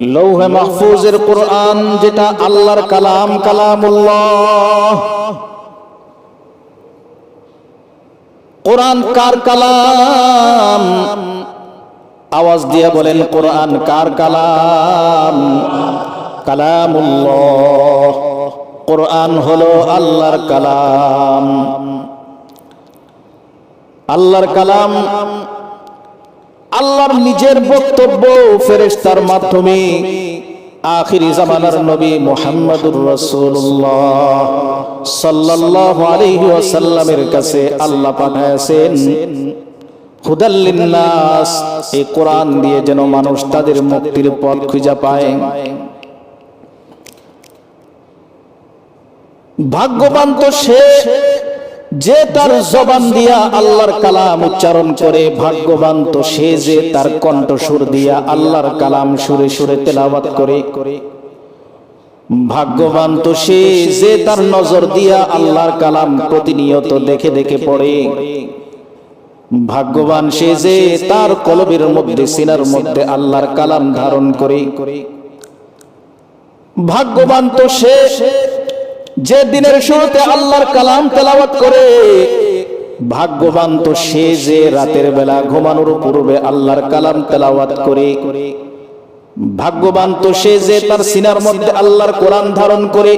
লৌহে মাহফুজের কোরআন যেটা আল্লাহর কালাম কালামুল্লাহ। কোরআন কার কালাম? আওয়াজ দিয়ে বলেন, কোরআন কার কালাম? কালামুল্লাহ। কোরআন হলো আল্লাহর কালাম। আল্লাহর কালাম আল্লাহর নিজের বক্তব্য ফেরেশতার মাধ্যমে আখিরি জামানার নবী মুহাম্মদুর রাসূলুল্লাহ সাল্লাল্লাহু আলাইহি ওয়াসাল্লামের কাছে আল্লাহ পাঠায়েছেন হুদাল্লিন এই কোরআন দিয়ে যেন মানুষ তাদের মুক্তির পথ খুঁজে পায়। ভাগ্যবান তো সে যে তার জবান দিয়া আল্লাহর কালাম উচ্চারণ করে, ভাগ্যবান তো সে যে তার কণ্ঠসুর দিয়া আল্লাহর কালাম সুরে সুরে তেলাওয়াত করে। ভাগ্যবান তো সে যে তার নজর দিয়া আল্লাহর কালাম প্রতিনিয়ত দেখে দেখে পড়ে। ভাগ্যবান সে যে তার কলবের মধ্যে, সিনার মধ্যে আল্লাহর কালাম ধারণ করে। ভাগ্যবান তো সে যে দিনের শুরুতে আল্লাহর কালাম তেলাওয়াত করে, ভাগ্যবান তো সে যে রাতের বেলা ঘুমানোর পূর্বে আল্লাহর কালাম তেলাওয়াত করে। ভাগ্যবান তো সে যে তার সিনার মধ্যে আল্লাহর কোরআন ধারণ করে।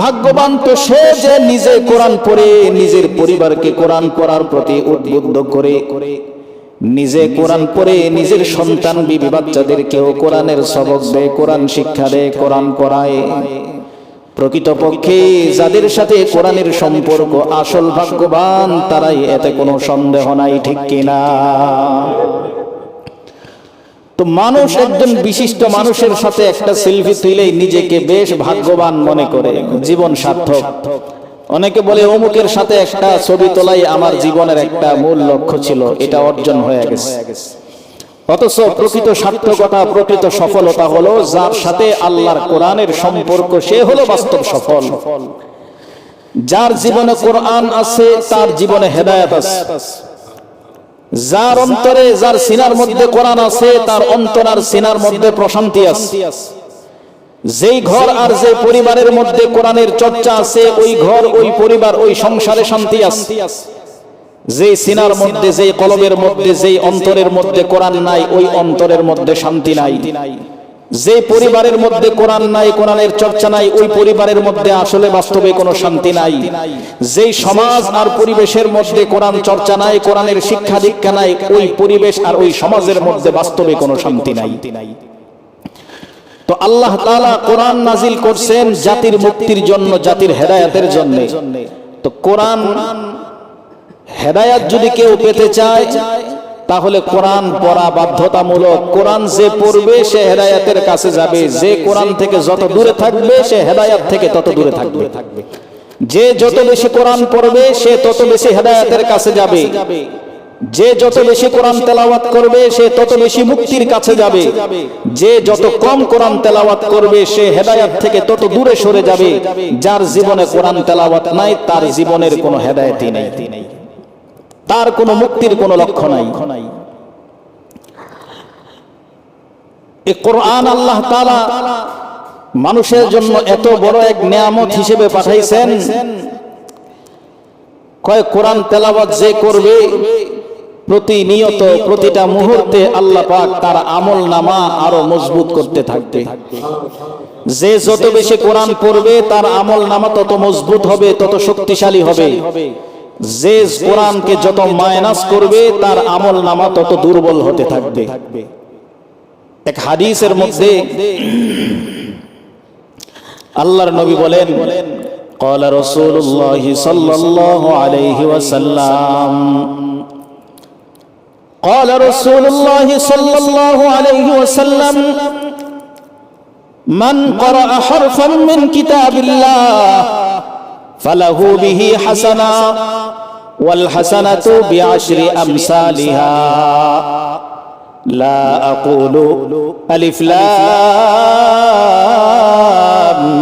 ভাগ্যবান তো সে যে নিজে কোরআন পড়ে, নিজের পরিবারকে কোরআন পড়ার প্রতি উদ্বুদ্ধ করে। নিজে কোরআন পড়ে, নিজের সন্তান, বিবি বাচ্চাদেরকেও কোরআনের সবক দেয়, কোরআন শিক্ষা দেয়, কোরআন পড়ায়। প্রকৃতপক্ষে যাদের সাথে কোরআনের সম্পর্ক আসল ভাগ্যবান, তারাই এতে কোনো সন্দেহ নাই, ঠিক কিনা? তো মানুষ একজন বিশিষ্ট মানুষের সাথে একটা সেলফি তুলেই নিজেকে বেশ ভাগ্যবান মনে করে, জীবন সার্থক। অনেকে বলে, অমুকের সাথে একটা ছবি তোলাই আমার জীবনের একটা মূল লক্ষ্য ছিল, এটা অর্জন হয়ে গেছে। অথচ প্রকৃত সার্থকতা, প্রকৃত সফলতা হলো যার সাথে আল্লাহর কোরআনের সম্পর্ক, সে হলো বাস্তব সফল। যার জীবনে কোরআন আছে, তার জীবনে হেদায়ত আছে। যার অন্তরে, যার সিনার মধ্যে কোরআন আছে, তার অন্তর আর সিনার মধ্যে প্রশান্তি আছে। যেই ঘর আর যে পরিবারের মধ্যে কোরআনের চর্চা আছে, ওই ঘর, ওই পরিবার, ওই সংসারে শান্তি আছে। যে সিনার মধ্যে, যেই কলবের মধ্যে, যেই অন্তরের মধ্যে কোরআন নাই, ওই অন্তরের মধ্যে শান্তি নাই। যে পরিবারের মধ্যে কোরআন নাই, কোরআনের চর্চা নাই, ওই পরিবারের মধ্যে আসলে বাস্তবে কোনো শান্তি নাই। যেই সমাজ আর পরিবেশের মধ্যে কোরআন চর্চা নাই, কোরআনের শিক্ষা দীক্ষা নাই, ওই পরিবেশ আর ওই সমাজের মধ্যে বাস্তবে কোনো শান্তি নাই। তো আল্লাহ তাআলা কোরআন নাজিল করছেন জাতির মুক্তির জন্য, জাতির হেদায়েতের জন্য। তো কোরআন হেদায়াত যদি কেউ পেতে চায়, তাহলে কোরআন পড়া বাধ্যতামূলক। কোরআন যে পড়বে, সে হেদায়াতের কাছে যাবে। যে কোরআন থেকে যত দূরে থাকবে, সে হেদায়াত থেকে তত দূরে থাকবে। যে যত বেশি কোরআন পড়বে, সে তত বেশি হেদায়াতের কাছে যাবে। যে যত বেশি কোরআন তেলাওয়াত করবে, সে তত বেশি মুক্তির কাছে যাবে। যে যত কম কোরআন তেলাওয়াত করবে, সে হেদায়াত থেকে তত দূরে সরে যাবে। যার জীবনে কোরআন তেলাওয়াত নাই, তার জীবনের কোনো হেদায়তই নেই। তার কোনো মুক্তির কোনো লক্ষ্য নাই। এ কোরআন আল্লাহ তাআলা মানুষের জন্য এত বড় এক নিয়ামত হিসেবে পাঠাইছেন। কয়, কোরআন তেলাওয়াত যে করবে, প্রতিনিয়ত প্রতিটা মুহূর্তে আল্লাহ পাক তার আমল নামা আরও মজবুত করতে থাকবে। যে যত বেশি কোরআন পড়বে, তার আমল নামা তত মজবুত হবে, তত শক্তিশালী হবে। যে কোরআনকে যত মাইনাস করবে তার আমল নামা তত দুর্বল হতে থাকবে এক হাদিসের মধ্যে আল্লাহর নবী বলেন قال رسول الله صلى الله عليه وسلم قال رسول الله صلى الله عليه وسلم من قرأ حرفا من كتاب الله فله به حسنة والحسنة بعشر أمثالها لا أقول ألف لام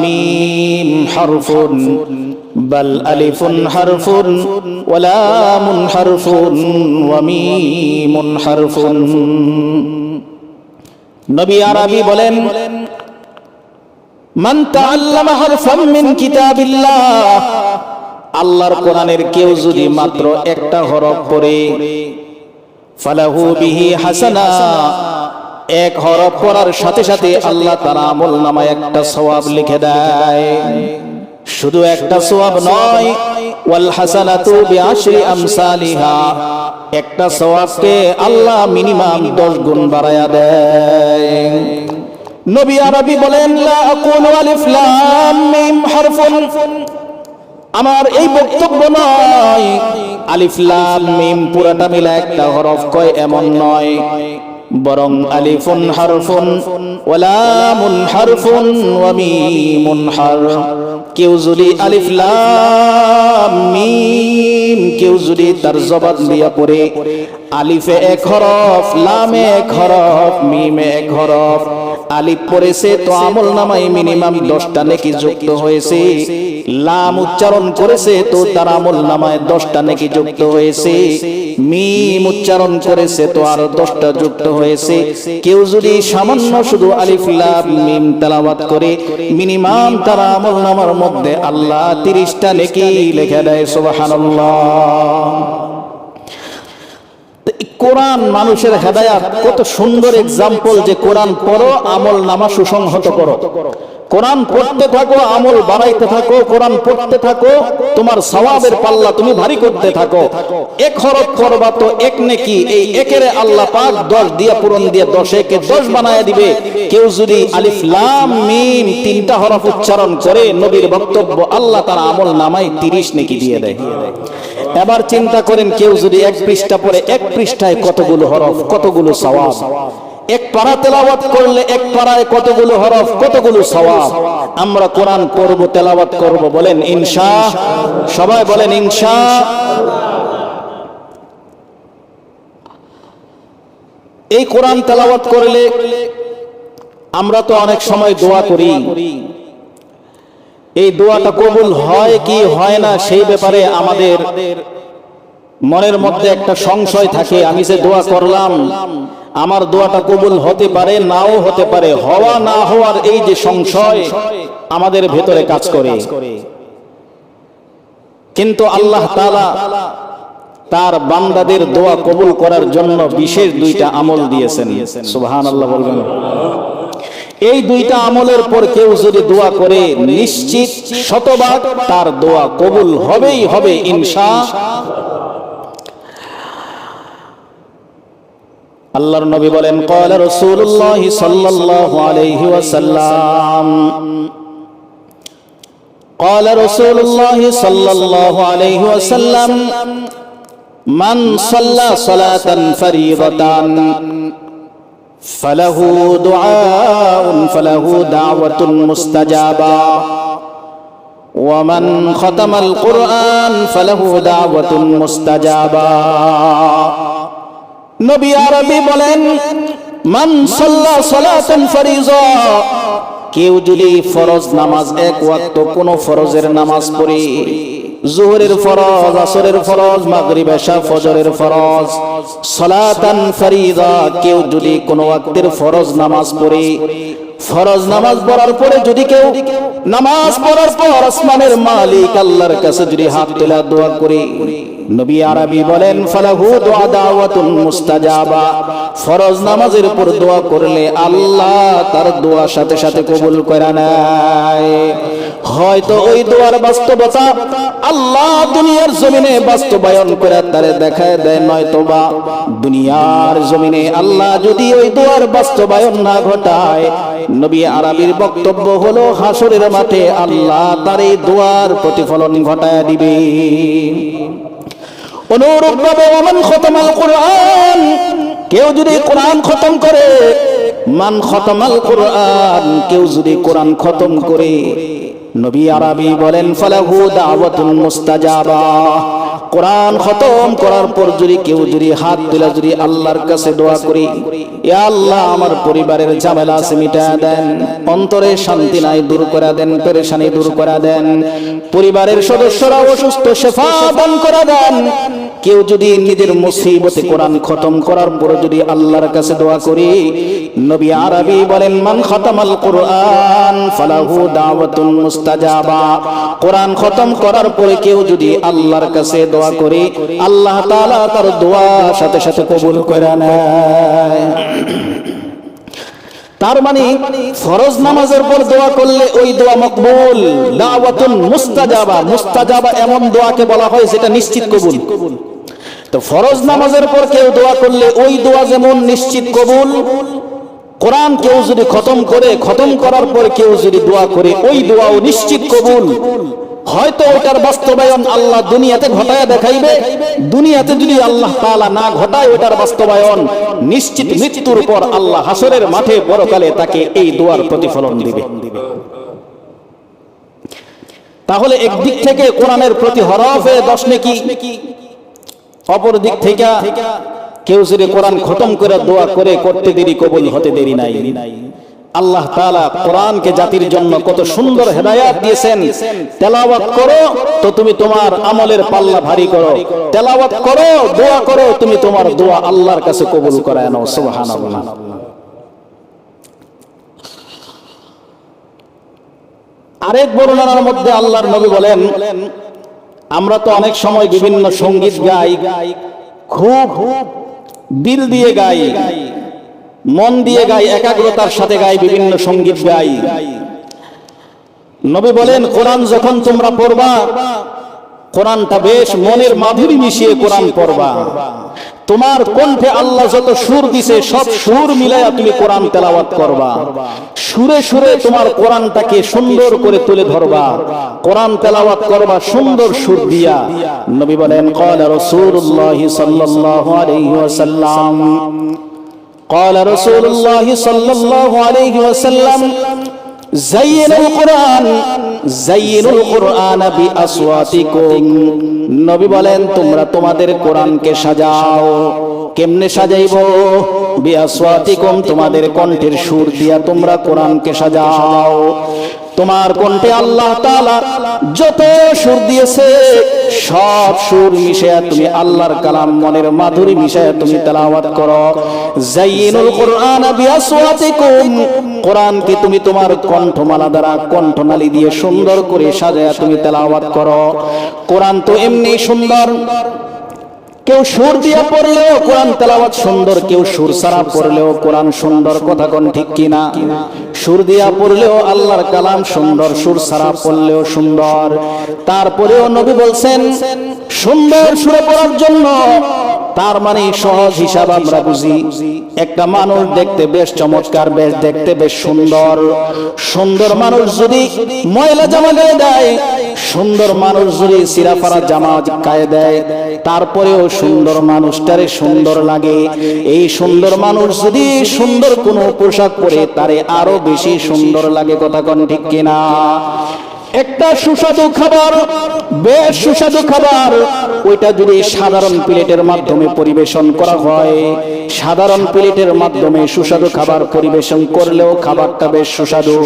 ميم حرف بل ألف حرف ولام حرف وميم حرف নবী আরবি বলেন মান তাআল্লামা হারফাম মিন কিতাবিল্লাহ আল্লাহর কোরআনের কেউ যদি মাত্র একটা হরফ পড়ে, ফালাহু বিহি হাসানা। এক হরফ পড়ার সাথে সাথে আল্লাহ তার আমল নামায় একটা সওয়াব লিখে দেয়। শুধু একটা সওয়াব নয়, ওয়াল হাসানাতু বিআশরি আমসালিহা। একটা সওয়াবকে আল্লাহ মিনিমাম 10 গুণ বাড়ায়া দেয়। নবী আরবি বলেন, লা আকুলু আলিফ লাম মিম হারফুন। আমার এই বক্তব্য নয়। আলিফ, লাম, মিম পুরাটা মিলা একটা হরফ কয়, এমন নয়। বরং আলিফুন হারফুন, ওয়ালামুন হারফুন, ওয়া মিমুন হারফ কেউ যদি আলিফ, লাম, মিম, কেউ যদি তার জবান দিয়া পড়ে, আলিফে এক হরফ, লামে এক হরফ, মিমে এক হরফ। আলিফ পড়েছে, তো আমল নামাই মিনিমাম দশটা নেকি যুক্ত হয়েছে। লাম উচ্চারণ করেছে, তো তার আমল নামায় দশটা নেকি যুক্ত হয়েছে। মিম উচ্চারণ করেছে, তো আরও দশটা যুক্ত হয়েছে। কেউ যদি সামান্য শুধু আলিফ, লাম, মিম তেলাওয়াত করে, মিনিমাম তার আমল নামার মধ্যে আল্লাহ তিরিশটা নেকি লিখে দেয়, সুবহানাল্লাহ। কোরআন মানুষের হেদায়াত, কত সুন্দর এক্সাম্পল যে কোরআন পড়ো, আমল নামা সুসংহত করো। কোরআন পড়তে থাকো, আমল বাড়াইতে থাকো, কোরআন পড়তে থাকো, তোমার সওয়াবের পাল্লা তুমি ভারী করতে থাকো। এক হরফ করবা তো এক নেকি, এই একের আল্লাহ পাক দশ দিয়ে পূরণ দিয়ে দশ একে দশ বানায় দিবে। কেউ যদি আলিফ, লাম, মিম তিনটা হরফ উচ্চারণ করে, নবীর বক্তব্য আল্লাহ তার আমল নামাই তিরিশ নেকি দিয়ে দেয়। এবার চিন্তা করেন কেউ যদি এক পৃষ্ঠা পরে এক পৃষ্ঠায় কতগুলো হরফ, কতগুলো সওয়াব? এক পারা তেলাওয়াত করলে এক পারায় কতগুলো হরফ, কতগুলো সওয়াব? আমরা কোরআন পড়ব, তেলাওয়াত করব, বলেন ইনশা, সবাই বলেন ইনশা। এই কোরআন তেলাওয়াত করলে আমরা তো অনেক সময় দোয়া করি। এই দোয়াটা কবুল হয় কি হয় না সেই ব্যাপারে আমাদের মনের মধ্যে একটা সংশয় থাকে। আমি যে দোয়া করলাম, আমার দোয়াটা কবুল হতে পারে, নাও হতে পারে, হওয়া না হওয়ার এই যে সংশয় আমাদের ভেতরে কাজ করে। কিন্তু আল্লাহ তালা তার বান্দাদের দোয়া কবুল করার জন্য বিশেষ দুইটা আমল দিয়েছেন। সুবহানাল্লাহ বলবেন। এই দুইটা আমলের পর কেউ যদি দোয়া করে নিশ্চিত শতভাগ তার দোয়া কবুল হবেই হবে ইনশা আল্লাহর নবী বলেন قال رسول الله صلى الله عليه وسلم قال رسول الله صلى الله عليه وسلم من صلى صلاة فريضة فله دعاء فله دعوة مستجابة ومن ختم القرآن فله دعوة مستجابة নবী আরবি বলেন মান সাল্লা সালাতান ফারিজা কেউ যদি ফরজ নামাজ এক ওয়াক্ত কোন ফরজের নামাজ পড়ে জোহরের ফরজ আসরের ফরজ মাগরিব এশা ফজরের ফরজ। সালাতান ফারিদা কেউ যদি কোনো ওয়াক্তের ফরজ নামাজ পড়ে ফরজ নামাজ পড়ার পরে যদি কেউ নামাজ পড়ার পর আসমানের মালিক আল্লাহর কাছে যদি হাত তোলা দোয়া করে নবী আরবি বলেন ফালাহু দুআ দাওয়াতুন মুস্তাজাবা। ফরজ নামাজের উপর দোয়া করলে আল্লাহ তার দোয়া সাথে সাথে কবুল করে নেয়। হয়তো ওই দোয়ার বাস্তবতা আল্লাহ দুনিয়ার জমিনে বাস্তবায়ন করে তারে দেখায় দেয় নয়তো বা দুনিয়ার জমিনে আল্লাহ যদি ওই দোয়ার বাস্তবায়ন না ঘটায়, নবী আরবির বক্তব্য হলো, হাসরের মাঠে আল্লাহ তার এই দোয়ার প্রতিফলন ঘটায় দিবে। অনুরূপ ভাবে ওমান খতমাল কোরআন, কেউ যদি কোরআন খতম করে, মান খতমাল কোরআন, কেউ যদি কোরআন খতম করে নবী আরবি বলেন, ফালাহু দাওয়াতুন মুস্তাজাবা। কোরআন খতম করার পর যদি কেউ যদি হাত তুলে যদি আল্লাহর কাছে দোয়া করি, ইয়া আল্লাহ, আমার পরিবারের ঝামেলা আছে মিটা দেন। অন্তরে শান্তি নাই, দূর করে দেন, পেরেশানি দূর করে দেন। পরিবারের সদস্যরা অসুস্থ, শেফা দান করে দেন। কেউ যদি নিজের মুসিবতে কোরআন খতম করার পরে যদি আল্লাহর কাছে দোয়া করি, নবী আরবি বলেন, মান খতমাল কোরআন ফালাহু দাওয়াতুন মুস্তাজাবা। কোরআন খতম করার পরে কেউ যদি আল্লাহর কাছে দোয়া করে, আল্লাহ তাআলা তার দোয়া সাথে সাথে কবুল করে নেয়। তার মানে ফরজ নামাজের পর দোয়া করলে ওই দোয়া মকবুল, দাওয়াতুন মুস্তাজাবা। মুস্তাজাবা এমন দোয়াকে বলা হয় যেটা নিশ্চিত কবুল। তো ফরজ নামাজের পর কেউ দোয়া করলে ওই দোয়া যেমন নিশ্চিত কবুল, কোরআন কেউ যদি খতম করে, খতম করার পর কেউ যদি দোয়া করে, ওই দোয়াও নিশ্চিত কবুল। হয়তো ওটার বাস্তবায়ন আল্লাহ দুনিয়াতে ঘটায় দেখাইবে। দুনিয়াতে যদি আল্লাহ তাআলা না ঘটায় ওটার বাস্তবায়ন নিশ্চিত মৃত্যুর পর আল্লাহ হাসরের মাঠে পরকালে তাকে এই দোয়ার প্রতিফলন দিবে। তাহলে একদিক থেকে কোরআনের প্রতি হরফে দশ নেকি অপর দিক থেকে কেউ যদি কোরআন খতম করে দোয়া করে করতে দেরি কবুল হতে দেরি নাই। আল্লাহ তাআলা কোরআনকে জাতির জন্য কত সুন্দর হেদায়াত দিয়েছেন। তেলাওয়াত করো তো তুমি তোমার আমলের পাল্লা ভারী করো। তেলাওয়াত করো দোয়া করো তুমি তোমার দোয়া আল্লাহর কাছে কবুল করায় নাও সুবহানাল্লাহ। আরেক বর্ণনার মধ্যে আল্লাহর নবী বলেন আমরা তো অনেক সময় বিভিন্ন সংগীত গাই খুব দিল দিয়ে গাই মন দিয়ে গাই একাগ্রতার সাথে গাই বিভিন্ন সংগীত গাই। নবী বলেন কোরআন যখন তোমরা পড়বা কোরআনটা বেশ মনের মাধুরী মিশিয়ে কোরআন পড়বা। তোমার কণ্ঠে আল্লাহ যত সুর দিছে সব সুর মিলাইয়া তুমি কোরআন তেলাওয়াত করবা সুরে সুরে তোমার কোরআনটাকে সুন্দর করে তুলে ধরবা কোরআন তেলাওয়াত করবা সুন্দর সুর দিয়া নবী বলেন قال رسول الله صلى الله عليه وسلم قال رسول الله صلى الله জাইয়িনুল নবী বলেন তোমরা তোমাদের কোরআনকে সাজাও। কেমনে সাজাইবো? বিআসওয়াতিকুম তোমাদের কণ্ঠের সুর দিয়া তোমরা কোরআনকে সাজাও। তোমার কণ্ঠে আল্লাহ তাআলা যত সুর দিয়েছে সব সুর মিশায়া তুমি আল্লাহর কালাম, মনের মাধুরী মিশায়া তুমি তেলাওয়াত করো। জাইনুল কোরআন বিআসওয়াতিকুম। কোরআনকে তুমি তোমার কণ্ঠমালা দ্বারা কণ্ঠনালী দিয়ে সুন্দর করে সাজায়া তুমি তেলাওয়াত করো। কোরআন তো এমনি সুন্দর। কেউ সুর দিয়া পড়লেও কোরআন তেলাওয়াত সুন্দর, কেউ সুর সারা পড়লেও কোরআন সুন্দর, কথা কোন ঠিক কিনা? সুর দিয়া পড়লেও আল্লাহর কালাম সুন্দর, সুর সারা পড়লেও সুন্দর। তারপরেও নবী বলছেন, সুন্দর সুরে পড়ার জন্য তার মানে সহজ হিসাব আমরা বুঝি। একটা মানুষ দেখতে বেশ চমৎকার, বেশ দেখতে বেশ সুন্দর। সুন্দর মানুষ যদি ময়লা জামা গায়ে দেয়, সুন্দর মানুষ যদি সিরাফারা জামা গায়ে দেয়, তারপরেও সুন্দর মানুষটারে সুন্দর লাগে। এই সুন্দর মানুষ যদি সুন্দর কোনো পোশাক পরে, তারে আরও বেশি সুন্দর লাগে, কথা কোন ঠিক কিনা? একটা সুস্বাদু খাবার বেশ সুস্বাদু খাবার ওইটা যদি সাধারণ প্লেটের মাধ্যমে পরিবেশন করা হয় সাধারণ প্লেটের মাধ্যমে সুস্বাদু খাবার পরিবেশন করলেও খাবারটা বেশ সুস্বাদু।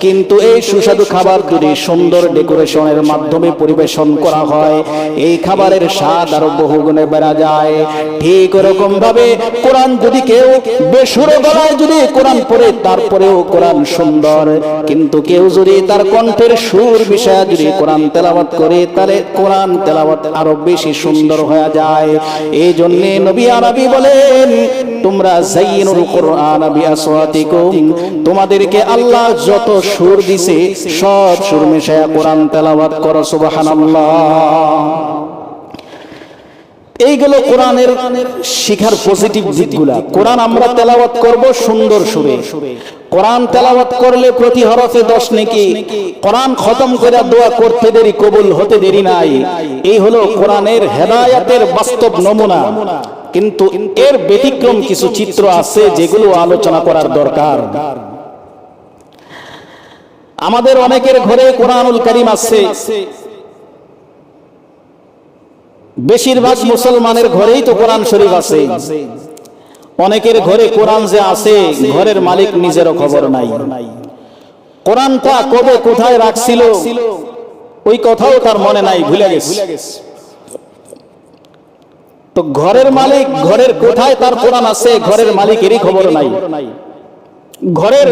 কিন্তু এই সুস্বাদু খাবার যদি সুন্দর ডেকোরেশনের মাধ্যমে পরিবেশন করা হয়, এই খাবারের স্বাদ আরও বহুগুণে বেড়া যায়। ঠিক ওরকম ভাবে কোরআন যদি কেউ বেসুর গলায় যদি কোরআন পড়ে, তারপরেও কোরআন সুন্দর। কিন্তু কেউ যদি তার কণ্ঠের সুর বিষয়ে যদি কোরআন তেলাওয়াত করে, তাহলে কোরআন তেলাওয়াত আরও বেশি সুন্দর হয়ে যায়। এই জন্য নবী আরবি বলেন তোমরা জাইনুল কোরআন বিআসওয়াতিকুম, তোমাদেরকে আল্লাহ যত সুর দিছে, সব সুর মিশায়া কোরআন তেলাওয়াত করো, সুবহানাল্লাহ। এইগুলো কোরআনের শিখার পজিটিভ দিকগুলা। কোরআন আমরা তেলাওয়াত করব সুন্দর সুরে। কোরআন তেলাওয়াত করলে প্রতি হরফে দশ নেকি। কোরআন খতম করে দোয়া করতে দেরি, কবুল হতে দেরি নাই। এই হলো কোরআনের হেদায়াতের বাস্তব নমুনা। কিন্তু এর ব্যতিক্রম কিছু চিত্র আছে যেগুলো আলোচনা করার দরকার। আমাদের অনেকের ঘরে কোরআনুল করিম আছে। বেশিরভাগ মুসলমানের ঘরেই তো কোরআন শরীফ আছে। অনেকের ঘরে কোরআন যে আছে, ঘরের মালিক নিজেরও খবর নাই। কোরআনটা কবে কোথায় রাখছিল, ওই কথাও তার মনে নাই, ভুলে গেছে। তো ঘরের মালিক ঘরের কোথায় তার কোরআন আছে? ঘরের মালিকেরই খবর নাই। ঘরের